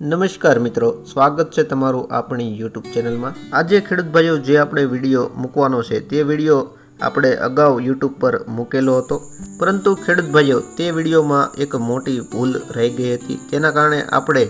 નમસ્કાર મિત્રો, સ્વાગત છે તમારું આપણી યુટ્યુબ ચેનલમાં. આજે ખેડૂત ભાઈઓ જે આપણે વીડિયો મૂકવાનો છે, તે વીડિયો આપણે અગાઉ યુટ્યુબ પર મૂકેલો હતો. પરંતુ ખેડૂત ભાઈઓ તે વિડીયોમાં એક મોટી ભૂલ રહી ગઈ હતી. તેના કારણે આપણે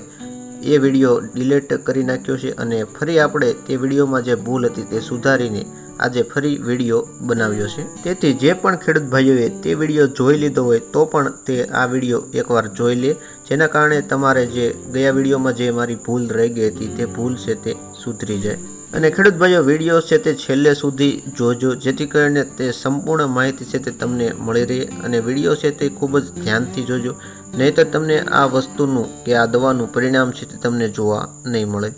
એ વીડિયો ડિલીટ કરી નાખ્યો છે અને ફરી આપણે તે વિડીયોમાં જે ભૂલ હતી તે સુધારીને આજે ફરી વીડિયો બનાવ્યો છે. તેથી જે પણ ખેડૂત ભાઈઓએ તે વીડિયો જોઈ લીધો હોય તો પણ તે આ વીડિયો એકવાર જોઈ લે. જેના કારણે તમારે જે ગયા વિડીયોમાં જે મારી ભૂલ રહી ગઈ હતી તે ભૂલ છે તે સુધરી જાય. અને ખેડૂત ભાઈઓ, વીડિયો છે તે છેલ્લે સુધી જોજો, જેથી કરીને તે સંપૂર્ણ માહિતી છે તે તમને મળી રહે અને વીડિયો છે તે ખૂબ જ ધ્યાનથી જોજો. નહીંતર તમને આ વસ્તુનું કે આ દવાનું પરિણામ છે તે તમને જોવા નહીં મળે.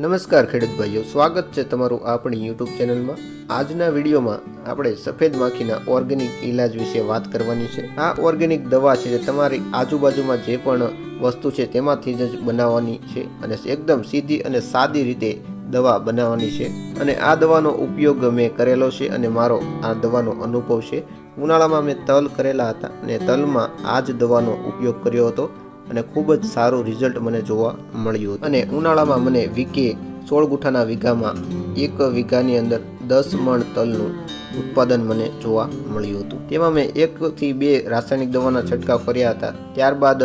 નમસ્કાર ખેડૂત ભાઈઓ, સ્વાગત છે તમારું આપણી યુટ્યુબ ચેનલમાં. આજના વિડીયોમાં આપણે સફેદ માખીના ઓર્ગેનિક ઇલાજ વિશે વાત કરવાની છે. આ ઓર્ગેનિક દવા છે જે તમારી આજુબાજુમાં જે પણ વસ્તુ છે તેમાંથી જ બનાવવાની છે અને એકદમ સીધી અને સાદી રીતે દવા બનાવવાની છે. અને આ દવાનો ઉપયોગ મેં કરેલો છે અને મારો આ દવાનો અનુભવ છે. ઉનાળામાં મેં તલ કરેલા હતા અને તલમાં આ જ દવાનો ઉપયોગ કર્યો હતો. અને ખૂબ જ સારું રિઝલ્ટ મને જોવા મળ્યું અને ઉનાળામાં મને વીકે સોળ ગુઠાના વીઘામાં એક વીઘાની અંદર દસ મણ તલનું ઉત્પાદન મને જોવા મળ્યું હતું. તેમાં મેં એકથી બે રાસાયણિક દવાના છંટકાવ કર્યા હતા. ત્યારબાદ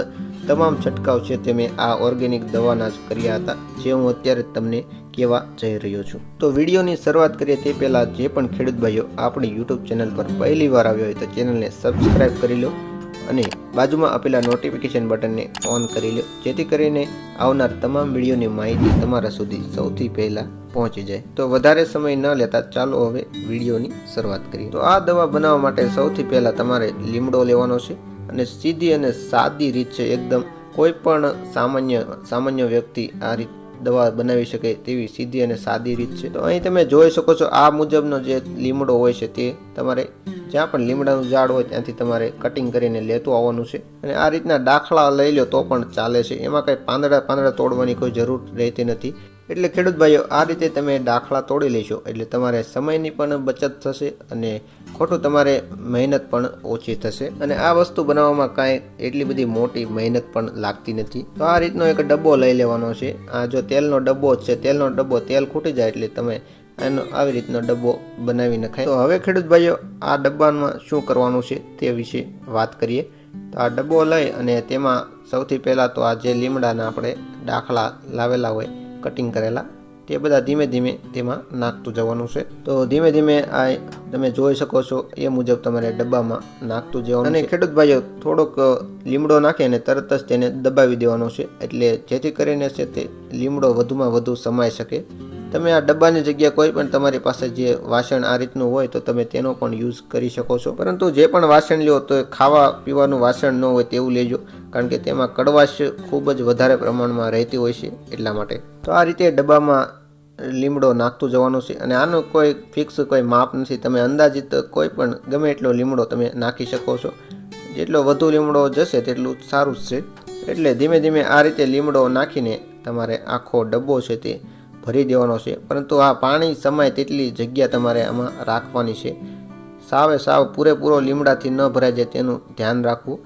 તમામ છંટકાવ છે તે મેં આ ઓર્ગેનિક દવાના જ કર્યા હતા, જે હું અત્યારે તમને કહેવા જઈ રહ્યો છું. તો વિડીયોની શરૂઆત કરીએ તે પહેલાં જે પણ ખેડૂત ભાઈઓ આપણી યુટ્યુબ ચેનલ પર પહેલી વાર આવ્યો હોય તો ચેનલને સબસ્ક્રાઈબ કરી લો અને બાજુમાં આપેલા નોટિફિકેશન બટનને ઓન કરી લો, જેથી કરીને આવનાર તમામ વિડીયોની માહિતી તમારા સુધી સૌથી પહેલાં પહોંચી જાય. તો વધારે સમય ન લેતા ચાલો હવે વિડીયોની શરૂઆત કરીએ. તો આ દવા બનાવવા માટે સૌથી પહેલાં તમારે લીમડો લેવાનો છે અને સીધી અને સાદી રીત છે. એકદમ કોઈ પણ સામાન્ય સામાન્ય વ્યક્તિ આ રીત દવા બનાવી શકે તેવી સીધી અને સાદી રીત છે. તો અહીં તમે જોઈ શકો છો આ મુજબનો જે લીમડો હોય છે તે તમારે જ્યાં પણ લીમડાનું ઝાડ હોય ત્યાંથી તમારે કટિંગ કરીને લેતું આવવાનું છે. અને આ રીતના દાખલા લઈ લો તો પણ ચાલે છે. એમાં કંઈ પાંદડા પાંદડા તોડવાની કોઈ જરૂર રહેતી નથી. એટલે ખેડૂત ભાઈઓ, આ રીતે તમે દાખલા તોડી લેશો, એટલે તમારે સમયની પણ બચત થશે અને ખોટું તમારે મહેનત પણ ઓછી થશે. અને આ વસ્તુ બનાવવામાં કાંઈ એટલી બધી મોટી મહેનત પણ લાગતી નથી. તો આ રીતનો એક ડબ્બો લઈ લેવાનો છે. આ જો તેલનો ડબ્બો છે, તેલનો ડબ્બો તેલ ખૂટી જાય એટલે તમે એનો આવી રીતનો ડબ્બો બનાવી નખાય તો હવે ખેડૂત ભાઈઓ, આ ડબ્બામાં શું કરવાનું છે તે વિશે વાત કરીએ. તો આ ડબ્બો લઈ અને તેમાં સૌથી પહેલાં તો આ જે લીમડાના આપણે દાખલા લાવેલા હોય કટિંગ કરેલા, તે બધા ધીમે ધીમે તેમાં નાખતું જવાનું છે. તો ધીમે ધીમે આ તમે જોઈ શકો છો, એ મુજબ તમારે ડબ્બામાં નાખતું જવાનું અને ખેડૂત ભાઈઓ, થોડોક લીમડો નાખે અને તરત જ તેને દબાવી દેવાનો છે. એટલે જેથી કરીને છે તે લીમડો વધુમાં વધુ સમાઈ શકે. તમે આ ડબ્બાની જગ્યા કોઈ પણ તમારી પાસે જે વાસણ આ રીતનું હોય, તો તમે તેનો પણ યુઝ કરી શકો છો. પરંતુ જે પણ વાસણ લ્યો, તો ખાવા પીવાનું વાસણ ન હોય તેવું લેજો. કારણ કે તેમાં કડવાશ ખૂબ જ વધારે પ્રમાણમાં રહેતી હોય છે એટલા માટે. તો આ રીતે ડબ્બામાં લીમડો નાખતું જવાનું છે અને આનું કોઈ ફિક્સ કોઈ માપ નથી. તમે અંદાજિત કોઈ પણ ગમે એટલો લીમડો તમે નાખી શકો છો. જેટલો વધુ લીમડો જશે તેટલું સારું જ છે. એટલે ધીમે ધીમે આ રીતે લીમડો નાખીને તમારે આખો ડબ્બો છે તે ભરી દેવાનો છે. પરંતુ આ પાણી સમાય તેટલી જગ્યા તમારે આમાં રાખવાની છે. સાવે સાવ પૂરેપૂરો લીમડાથી ન ભરાય જાય તેનું ધ્યાન રાખવું.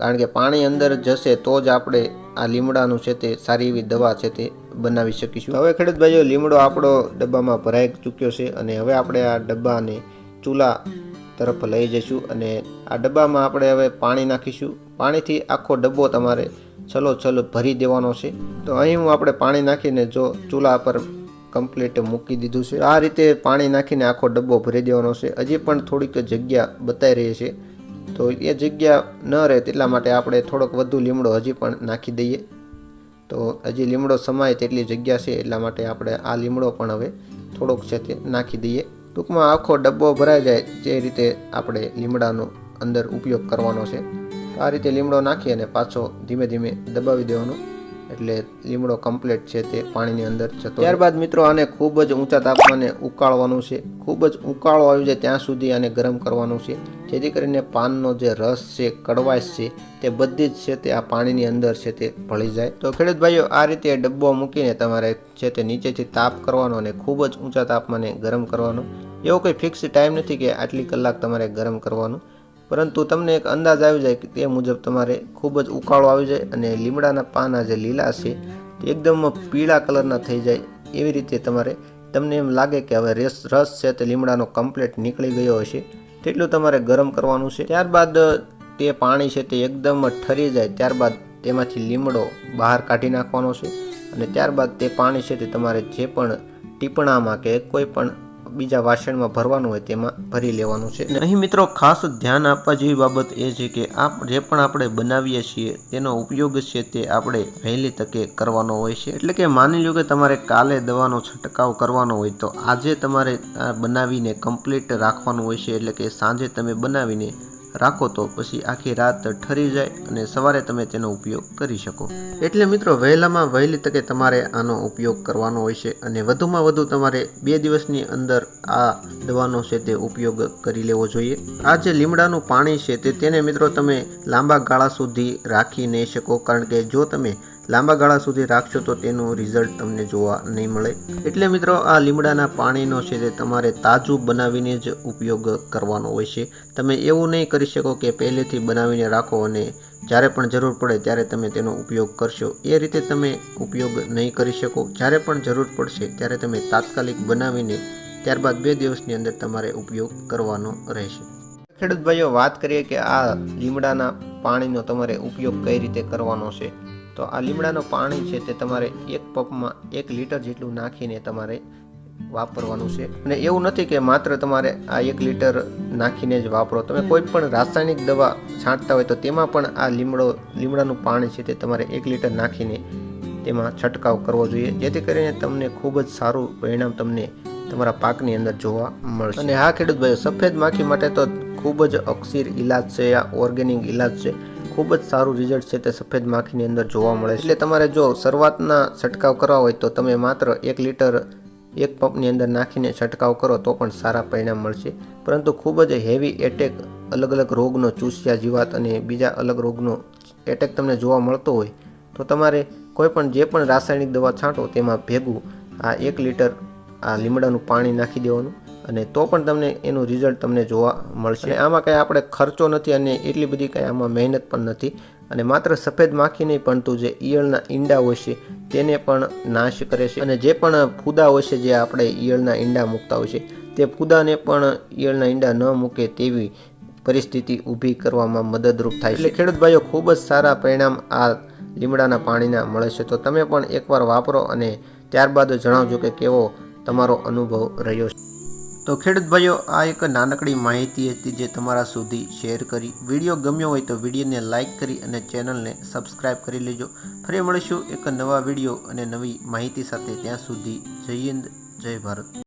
કારણ કે પાણી અંદર જશે તો જ આપણે આ લીમડાનું છે તે સારી એવી દવા છે તે બનાવી શકીશું. હવે ખેડૂત ભાઈઓ લીમડો આપણો ડબ્બામાં ભરાઈ ચૂક્યો છે અને હવે આપણે આ ડબ્બાને ચૂલા તરફ લઈ જઈશું અને આ ડબ્બામાં આપણે હવે પાણી નાખીશું. પાણીથી આખો ડબ્બો તમારે છલો છલો ભરી દેવાનો છે. તો અહીં હું આપણે પાણી નાખીને જો ચૂલા પર કમ્પ્લીટ મૂકી દીધું છે. આ રીતે પાણી નાખીને આખો ડબ્બો ભરી દેવાનો છે. હજી પણ થોડીક જગ્યા બતાવી રહી છે. તો એ જગ્યા ન રહે તેટલા માટે આપણે થોડોક વધુ લીમડો હજી પણ નાખી દઈએ. તો હજી લીમડો સમાય તેટલી જગ્યા છે એટલા માટે આપણે આ લીમડો પણ હવે થોડોક છે તે નાખી દઈએ. ટૂંકમાં આખો ડબ્બો ભરાઈ જાય જે રીતે આપણે લીમડાનો અંદર ઉપયોગ કરવાનો છે. આ રીતે લીમડો નાખી અને પાછો ધીમે ધીમે દબાવી દેવાનો. એટલે લીમડો કમ્પ્લીટ છે તે પાણીની અંદર જતો ત્યારબાદ મિત્રો આને ખૂબ જ ઊંચા તાપમાને ઉકાળવાનું છે. ખૂબ જ ઉકાળો આવી જાય ત્યાં સુધી આને ગરમ કરવાનું છે. જેથી કરીને પાનનો જે રસ છે, કડવાશ છે, તે બધી જ છે તે આ પાણીની અંદર છે તે ભળી જાય. તો ખેડૂત ભાઈઓ, આ રીતે ડબ્બો મૂકીને તમારે છે તે નીચેથી તાપ કરવાનો અને ખૂબ જ ઊંચા તાપમાને ગરમ કરવાનો. એવો કોઈ ફિક્સ ટાઈમ નથી કે આટલી કલાક તમારે ગરમ કરવાનું. પરંતુ તમને એક અંદાજ આવી જાય કે તે મુજબ તમારે ખૂબ જ ઉકાળો આવી જાય અને લીમડાના પાના જે લીલા છે તે એકદમ પીળા કલરના થઈ જાય. એવી રીતે તમારે તમને એમ લાગે કે હવે રસ રસ છે તે લીમડાનો કમ્પ્લીટ નીકળી ગયો હશે. તેટલું તમારે ગરમ કરવાનું છે. ત્યારબાદ તે પાણી છે તે એકદમ ઠરી જાય. ત્યારબાદ તેમાંથી લીમડો બહાર કાઢી નાખવાનો છે. અને ત્યારબાદ તે પાણી છે તે તમારે જે પણ ટીપણામાં કે કોઈ પણ બીજા વાસણમાં ભરવાનું હોય તેમાં ભરી લેવાનું છે. અને અહીં મિત્રો ખાસ ધ્યાન આપવા જેવી બાબત એ છે કે આ જે પણ આપણે બનાવીએ છીએ તેનો ઉપયોગ છે તે આપણે વહેલી તકે કરવાનો હોય છે. એટલે કે માની લો કે તમારે કાલે દવાનો છંટકાવ કરવાનો હોય તો આજે તમારે બનાવીને કમ્પ્લીટ રાખવાનું હોય છે. એટલે કે સાંજે તમે બનાવીને રાખો તો પછી આખી રાત ઠરી જાય અને સવારે તમે તેનો ઉપયોગ કરી શકો. એટલે મિત્રો, વહેલામાં વહેલી તકે તમારે આનો ઉપયોગ કરવાનો હોય છે અને વધુમાં વધુ તમારે બે દિવસની અંદર આ દવાનો છે તે ઉપયોગ કરી લેવો જોઈએ. આ જે લીમડાનું પાણી છે તે તેને મિત્રો તમે લાંબા ગાળા સુધી રાખી નહીં શકો, કારણ કે જો તમે લાંબા ગાળા સુધી રાખશો તો તેનું રિઝલ્ટ તમને જોવા નહીં મળે. એટલે મિત્રો, આ લીમડાના પાણીનો છે તે તમારે તાજું બનાવીને જ ઉપયોગ કરવાનો હોય છે. તમે એવું નહીં કરી શકો કે પહેલેથી બનાવીને રાખો અને જ્યારે પણ જરૂર પડે ત્યારે તમે તેનો ઉપયોગ કરશો. એ રીતે તમે ઉપયોગ નહીં કરી શકો. જ્યારે પણ જરૂર પડશે ત્યારે તમે તાત્કાલિક બનાવીને ત્યારબાદ બે દિવસની અંદર તમારે ઉપયોગ કરવાનો રહેશે. ખેડૂત ભાઈઓ, વાત કરીએ કે આ લીમડાના પાણીનો તમારે ઉપયોગ કઈ રીતે કરવાનો છે? તો આ લીમડાનું પાણી છે તે તમારે એક પપમાં એક લીટર જેટલું નાખીને તમારે વાપરવાનું છે. અને એવું નથી કે માત્ર તમારે આ એક લીટર નાખીને જ વાપરો. તમે કોઈ પણ રાસાયણિક દવા છાંટતા હોય તો તેમાં પણ આ લીમડો, લીમડાનું પાણી છે તે તમારે એક લીટર નાખીને તેમાં છંટકાવ કરવો જોઈએ. જેથી કરીને તમને ખૂબ જ સારું પરિણામ તમને તમારા પાકની અંદર જોવા મળશે. અને હા, ખેડૂત ભાઈઓ, સફેદ માખી માટે તો ખૂબ જ અક્ષીર ઇલાજ છે, આ ઓર્ગેનિક ઇલાજ છે. ખૂબ જ સારું રિઝલ્ટ છે તે સફેદ માખીની અંદર જોવા મળે છે. એટલે તમારે જો શરૂઆતના છંટકાવ કરવા હોય તો તમે માત્ર એક લીટર એક પંપની અંદર નાખીને છંટકાવ કરો તો પણ સારા પરિણામ મળશે. પરંતુ ખૂબ જ હેવી એટેક અલગ અલગ રોગનો, ચૂસ્યા, જીવાત અને બીજા અલગ રોગનો એટેક તમને જોવા મળતો હોય તો તમારે કોઈ પણ જે પણ રાસાયણિક દવા છાંટો તેમાં ભેગું આ એક લીટર આ લીમડાનું પાણી નાખી દેવાનું અને તો પણ તમને એનું રિઝલ્ટ તમને જોવા મળશે. આમાં કાંઈ આપણે ખર્ચો નથી અને એટલી બધી કાંઈ આમાં મહેનત પણ નથી. અને માત્ર સફેદ માખી નહીં, પરંતુ જે ઈયળના ઈંડા હોય છે, તેને પણ નાશ કરે છે. અને જે પણ ફૂદા હોય છે, જે આપણે ઈયળના ઈંડા મૂકતા હોય છે, તે ફૂદાને પણ ઈયળના ઈંડા ન મૂકે તેવી પરિસ્થિતિ ઊભી કરવામાં મદદરૂપ થાય એટલે ખેડૂત ભાઈઓ, ખૂબ જ સારા પરિણામ આ લીમડાના પાણીના મળે છે. તો તમે પણ એકવાર વાપરો અને ત્યારબાદ જણાવજો કે કેવો તમારો અનુભવ રહ્યો છે. તો ખેડૂત ભાઈઓ, આ એક નાનકડી માહિતી હતી જે તમારા સુધી શેર કરી. વીડિયો ગમ્યો હોય તો વિડીયોને લાઇક કરી અને ચેનલને સબસ્ક્રાઇબ કરી લેજો. ફરી મળીશું એક નવા વીડિયો અને નવી માહિતી સાથે ત્યાં સુધી જય હિન્દ, જય ભારત.